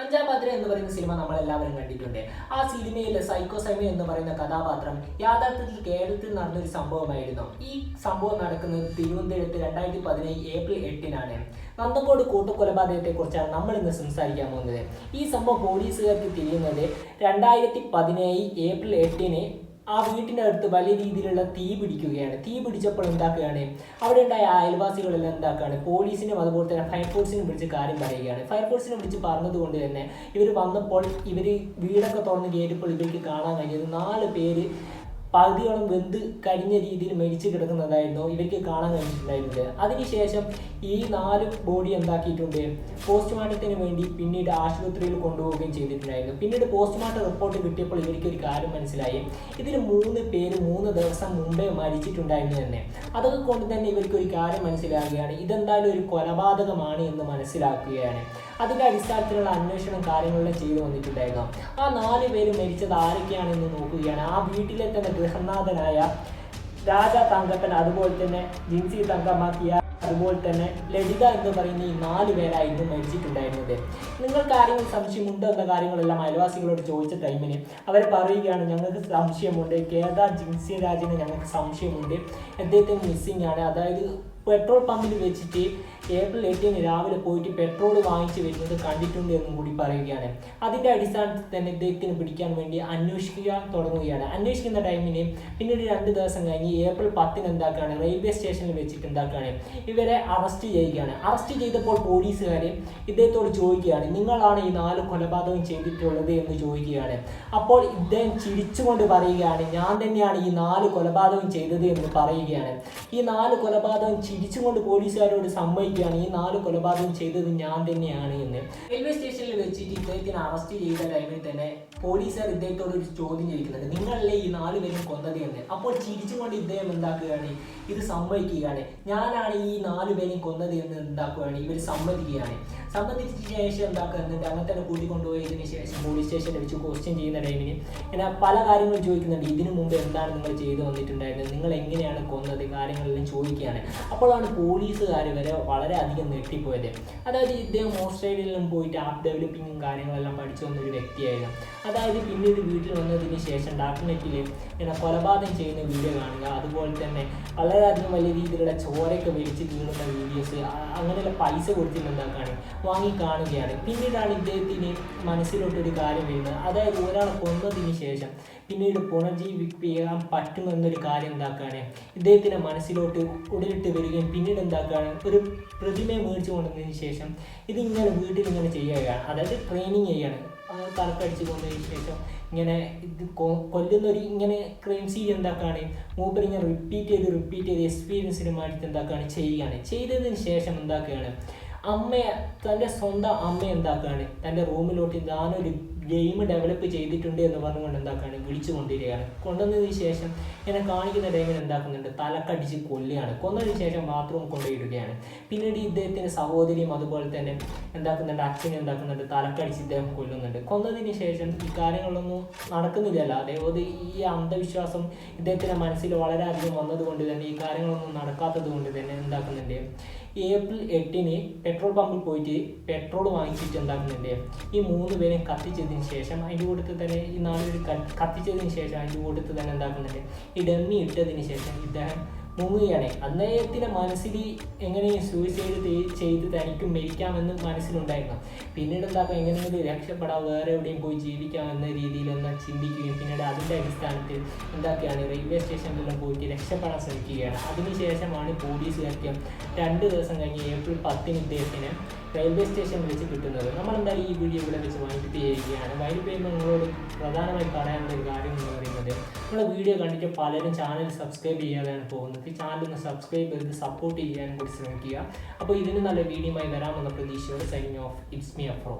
അഞ്ചാം പാത്രം എന്ന് പറയുന്ന സിനിമ നമ്മൾ എല്ലാവരും കണ്ടിട്ടുണ്ട്. ആ സിനിമയിലെ സൈക്കോ സൈമ എന്ന് പറയുന്ന കഥാപാത്രം യാഥാർത്ഥ്യത്തിൽ കേരളത്തിൽ നടന്നൊരു സംഭവമായിരുന്നു. ഈ സംഭവം നടക്കുന്നത് തിരുവനന്തപുരത്ത് രണ്ടായിരത്തി പതിനേഴ് ഏപ്രിൽ എട്ടിനാണ്. നന്ദക്കോട് കൂട്ടക്കൊലപാതകത്തെ കുറിച്ചാണ് നമ്മൾ ഇന്ന് സംസാരിക്കാൻ പോകുന്നത്. ഈ സംഭവം പോലീസുകാർക്ക് തിരിയുന്നത് രണ്ടായിരത്തി പതിനേഴ് ഏപ്രിൽ എട്ടിന് ആ വീട്ടിനടുത്ത് വലിയ രീതിയിലുള്ള തീ പിടിക്കുകയാണ്. തീ പിടിച്ചപ്പോൾ എന്താക്കുകയാണ്? അവിടെ ഉണ്ടായ അയൽവാസികളെല്ലാം എന്താക്കുകയാണ്? പോലീസിനും അതുപോലെ തന്നെ ഫയർഫോഴ്സിനും വിളിച്ച് കാര്യം പറയുകയാണ്. ഫയർഫോഴ്സിനെ വിളിച്ച് പറഞ്ഞതുകൊണ്ട് തന്നെ ഇവർ വന്നപ്പോൾ ഇവർ വീടൊക്കെ തുറന്ന് കയറിയപ്പോൾ ഇവർക്ക് കാണാൻ കഴിഞ്ഞത് നാല് പേര് പകുതിയോളം വെന്ത് കഴിഞ്ഞ രീതിയിൽ മരിച്ചു കിടക്കുന്നതായിരുന്നു. ഇവയ്ക്ക് കാണാൻ കഴിഞ്ഞിട്ടുണ്ടായിരുന്നത് അതിനുശേഷം ഈ നാല് ബോഡി എന്താക്കിയിട്ടുണ്ട്? പോസ്റ്റ്മോർട്ടത്തിന് വേണ്ടി പിന്നീട് ആശുപത്രിയിൽ കൊണ്ടുപോവുകയും ചെയ്തിട്ടുണ്ടായിരുന്നു. പിന്നീട് പോസ്റ്റ്മോർട്ടം റിപ്പോർട്ട് കിട്ടിയപ്പോൾ ഇവർക്ക് ഒരു കാര്യം മനസ്സിലായി. ഇതിൽ മൂന്ന് പേര് മൂന്ന് ദിവസം മുമ്പേ മരിച്ചിട്ടുണ്ടായിരുന്നു തന്നെ. അതൊക്കെ കൊണ്ട് തന്നെ ഇവർക്ക് ഒരു കാര്യം മനസ്സിലാകുകയാണ് ഇതെന്തായാലും ഒരു കൊലപാതകമാണ് എന്ന് മനസ്സിലാക്കുകയാണ്. അതിന്റെ അടിസ്ഥാനത്തിലുള്ള അന്വേഷണം കാര്യങ്ങളെല്ലാം ചെയ്തു വന്നിട്ടുണ്ടായിരുന്നു. ആ നാല് പേര് മരിച്ചത് ആരൊക്കെയാണെന്ന് നോക്കുകയാണ്. ആ വീട്ടിലെ തന്നെ ഗൃഹനാഥനായ രാജ തങ്കപ്പൻ അതുപോലെ തന്നെ ജിൻസി തങ്കമാക്കിയ അതുപോലെ തന്നെ ലളിത എന്ന് പറയുന്ന ഈ നാല് പേരായിരുന്നു മരിച്ചിട്ടുണ്ടായിരുന്നത്. നിങ്ങൾക്ക് ആരെങ്കിലും സംശയമുണ്ടോ എന്ന കാര്യങ്ങളെല്ലാം അയൽവാസികളോട് ചോദിച്ച ടൈമിന് അവർ പറയുകയാണ് ഞങ്ങൾക്ക് സംശയമുണ്ട്. കേദാർ ജിൻസി രാജിന് ഞങ്ങൾക്ക് സംശയമുണ്ട്. അദ്ദേഹത്തിന് മിസ്സിംഗ് ആണ്. അതായത് പെട്രോൾ പമ്പിൽ വെച്ചിട്ട് ഏപ്രിൽ എട്ടിന് രാവിലെ പോയിട്ട് പെട്രോൾ വാങ്ങിച്ചു വരുന്നത് കണ്ടിട്ടുണ്ട് എന്നും കൂടി പറയുകയാണ്. അതിന്റെ അടിസ്ഥാനത്തിൽ തന്നെ ഇദ്ദേഹത്തിന് പിടിക്കാൻ വേണ്ടി അന്വേഷിക്കാൻ തുടങ്ങുകയാണ്. അന്വേഷിക്കുന്ന ടൈമിന് പിന്നീട് രണ്ട് ദിവസം കഴിഞ്ഞ് ഏപ്രിൽ പത്തിന് എന്താക്കുകയാണ് റെയിൽവേ സ്റ്റേഷനിൽ വെച്ചിട്ട് എന്താക്കുകയാണ് ഇവരെ അറസ്റ്റ് ചെയ്യുകയാണ്. അറസ്റ്റ് ചെയ്തപ്പോൾ പോലീസുകാർ ഇദ്ദേഹത്തോട് ചോദിക്കുകയാണ് നിങ്ങളാണ് ഈ നാല് കൊലപാതകം ചെയ്തിട്ടുള്ളത്? എന്ന് ചോദിക്കുകയാണ്. അപ്പോൾ ഇദ്ദേഹം ചിരിച്ചുകൊണ്ട് പറയുകയാണ് ഞാൻ തന്നെയാണ് ഈ നാല് കൊലപാതകം ചെയ്തത് എന്ന് പറയുകയാണ്. ഈ നാല് കൊലപാതകം ചിരിച്ചുകൊണ്ട് പോലീസുകാരോട് സമ്മതിക്കുകയാണ്. ഈ നാല് കൊലപാതകം ചെയ്തത് ഞാൻ തന്നെയാണ് എന്ന്. റെയിൽവേ സ്റ്റേഷനിൽ വെച്ചിട്ട് ഇദ്ദേഹത്തിന് അറസ്റ്റ് ചെയ്ത ടൈമിൽ തന്നെ പോലീസുകാർ ഇദ്ദേഹത്തോട് ഒരു ചോദ്യം ചോദിക്കുന്നുണ്ട്. നിങ്ങളല്ലേ ഈ നാല് പേരും കൊന്നത് എന്ന്. അപ്പോൾ ചിരിച്ചുകൊണ്ട് ഇദ്ദേഹം എന്താക്കുകയാണ്? ഇത് സമ്മതിക്കുകയാണ്. ഞാനാണ് ഈ നാല് പേരെയും കൊന്നത് എന്ന് എന്താക്കുകയാണ്? ഇവർ സമ്മതിക്കുകയാണ്. സമ്മതിച്ച ശേഷം എന്താക്കുന്നുണ്ട് അങ്ങനെ തന്നെ കൂട്ടിക്കൊണ്ടുപോയതിനു ശേഷം പോലീസ് സ്റ്റേഷനിൽ വെച്ച് ക്വസ്റ്റ്യൻ ചെയ്യുന്ന ടൈമിന് എന്നാൽ പല കാര്യങ്ങളും ചോദിക്കുന്നുണ്ട്. ഇതിനു മുമ്പ് എന്താണ് നിങ്ങൾ ചെയ്തു വന്നിട്ടുണ്ടായിരുന്നത്? നിങ്ങൾ എങ്ങനെയാണ് കൊന്നത്? കാര്യങ്ങളെല്ലാം ചോദിക്കുകയാണ്. അപ്പോഴാണ് പോലീസുകാർ വരെ വളരെയധികം നെട്ടിപ്പോയത് അതായത് ഇദ്ദേഹം ഓസ്ട്രേലിയയിലും പോയിട്ട് ആപ്പ് ഡെവലപ്പിങ്ങും കാര്യങ്ങളെല്ലാം പഠിച്ചു വന്ന ഒരു വ്യക്തിയായിരുന്നു. അതായത് പിന്നീട് വീട്ടിൽ വന്നതിന് ശേഷം ഡാർക്ക്നെറ്റിൽ ഇങ്ങനെ കൊലപാതകം ചെയ്യുന്ന വീഡിയോ കാണുക അതുപോലെ തന്നെ വളരെയധികം വലിയ രീതിയിലുള്ള ചോരയൊക്കെ വലിച്ച് വീഴുന്ന വീഡിയോസ് അങ്ങനെയുള്ള പൈസ കൊടുത്തിട്ട് എന്താക്കാണ്? വാങ്ങി കാണുകയാണ് പിന്നീടാണ് ഇദ്ദേഹത്തിന് മനസ്സിലോട്ടൊരു കാര്യം വരുന്നത്. അതായത് ഒരാളെ കൊന്നതിന് ശേഷം പിന്നീട് പുനർജീവിപ്പിക്കാൻ പറ്റുമെന്നൊരു കാര്യം എന്താക്കാണ്? ഇദ്ദേഹത്തിന്റെ മനസ്സിലോട്ട് ഉടലിട്ട് വരികയും പിന്നീട് എന്താക്കാണ്? ഒരു പ്രതിമയെ മേടിച്ചു കൊണ്ടതിന് ശേഷം ഇതിങ്ങനെ വീട്ടിൽ ഇങ്ങനെ ചെയ്യുകയാണ്. അതായത് ട്രെയിനിങ് ചെയ്യാണ്. തലക്കടിച്ച് കൊണ്ടതിന് ശേഷം ഇങ്ങനെ ഇത് കൊ- കൊല്ലുന്ന ഒരു ഇങ്ങനെ ക്രൈം സീൻ എന്താക്കാണ്? മൂപ്പർ ഇങ്ങനെ റിപ്പീറ്റ് ചെയ്ത് റിപ്പീറ്റ് ചെയ്ത് എക്സ്പീരിയൻസിന് മാറ്റി എന്താക്കാണ്? ചെയ്യുകയാണ്. ചെയ്തതിന് ശേഷം എന്താക്കുകയാണ്? അമ്മയെ തന്റെ സ്വന്തം അമ്മ എന്താക്കുകയാണ് തന്റെ റൂമിലോട്ട് ഞാനൊരു ഗെയിം ഡെവലപ്പ് ചെയ്തിട്ടുണ്ട് എന്ന് പറഞ്ഞുകൊണ്ട് എന്താക്കുകയാണ് വിളിച്ചു കൊണ്ടിരിക്കുകയാണ് കൊണ്ടുവന്നതിന് ശേഷം എന്നെ കാണിക്കുന്ന ടൈമിൽ എന്താക്കുന്നുണ്ട്? തലക്കടിച്ച് കൊല്ലുകയാണ്. കൊന്നതിന് ശേഷം ബാത്റൂം കൊണ്ടുപോയിടുകയാണ്. പിന്നീട് ഇദ്ദേഹത്തിന്റെ സഹോദരിയും അതുപോലെ തന്നെ എന്താക്കുന്നുണ്ട്? അച്ഛനും എന്താക്കുന്നുണ്ട്? തലക്കടിച്ച് ഇദ്ദേഹം കൊല്ലുന്നുണ്ട്. കൊന്നതിന് ശേഷം ഈ കാര്യങ്ങളൊന്നും നടക്കുന്നില്ലല്ലോ. അതേപോലെ ഈ അന്ധവിശ്വാസം ഇദ്ദേഹത്തിന്റെ മനസ്സിൽ വളരെയധികം വന്നതുകൊണ്ട് തന്നെ ഈ കാര്യങ്ങളൊന്നും നടക്കാത്തത് കൊണ്ട് തന്നെ എന്താക്കുന്നുണ്ട്? ഏപ്രിൽ എട്ടിന് പെട്രോൾ പമ്പിൽ പോയിട്ട് പെട്രോൾ വാങ്ങിച്ചിട്ട് എന്താക്കുന്നുണ്ട് ഈ മൂന്ന് പേരെ കത്തിച്ചതിന് ശേഷം അതിന്റെ കൂട്ടത്തിൽ തന്നെ ഈ നാല് പേര് ക- കത്തിച്ചതിന് ശേഷം അതിന്റെ കൂട്ടത്തിൽ തന്നെ എന്താക്കുന്നുണ്ട്? ഈ ഡമ്മി ഇട്ടതിന് ശേഷം ഇദ്ദേഹം മുങ്ങുകയാണ്. അദ്ദേഹത്തിന്റെ മനസ്സിൽ എങ്ങനെ സൂയിസൈഡ് ചെയ്ത് തനിക്ക് മരിക്കാമെന്ന് മനസ്സിലുണ്ടായിരുന്നു. പിന്നീട് എന്താക്കും എങ്ങനെയെങ്കിലും രക്ഷപ്പെടാം വേറെ എവിടെയും പോയി ജീവിക്കാം എന്ന രീതിയിലൊന്ന് ചിന്തിക്കുകയും പിന്നീട് അതിന്റെ അടിസ്ഥാനത്തിൽ എന്താക്കുകയാണ് റെയിൽവേ സ്റ്റേഷനിലെല്ലാം പോയിട്ട് രക്ഷപ്പെടാൻ ശ്രമിക്കുകയാണ്. അതിനുശേഷമാണ് പോലീസുകാർക്ക് രണ്ട് ദിവസം കഴിഞ്ഞ് ഏപ്രിൽ പത്തിന് ഇദ്ദേഹത്തിന് റെയിൽവേ സ്റ്റേഷൻ വെച്ച് കിട്ടുന്നത്. നമ്മൾ എന്തായാലും ഈ വീഡിയോ ഇവിടെ വെച്ച് വൈകിട്ട് ചെയ്യുകയാണ്. വൈകിട്ട് ചെയ്യുമ്പോൾ നിങ്ങളോട് പ്രധാനമായി പറയാനുള്ള ഒരു കാര്യം എന്ന് പറയുന്നത് നമ്മുടെ വീഡിയോ കണ്ടിട്ട് പലരും ചാനൽ സബ്സ്ക്രൈബ് ചെയ്യാതെയാണ് പോകുന്നത്. ഈ ചാനൽ ഒന്ന് സബ്സ്ക്രൈബ് ചെയ്ത് സപ്പോർട്ട് ചെയ്യാനും കൂടി ശ്രമിക്കുക. അപ്പോൾ ഇതിന് നല്ല വീഡിയോയുമായി വരാമെന്ന പ്രതീക്ഷയോടെ signing off it's me Afro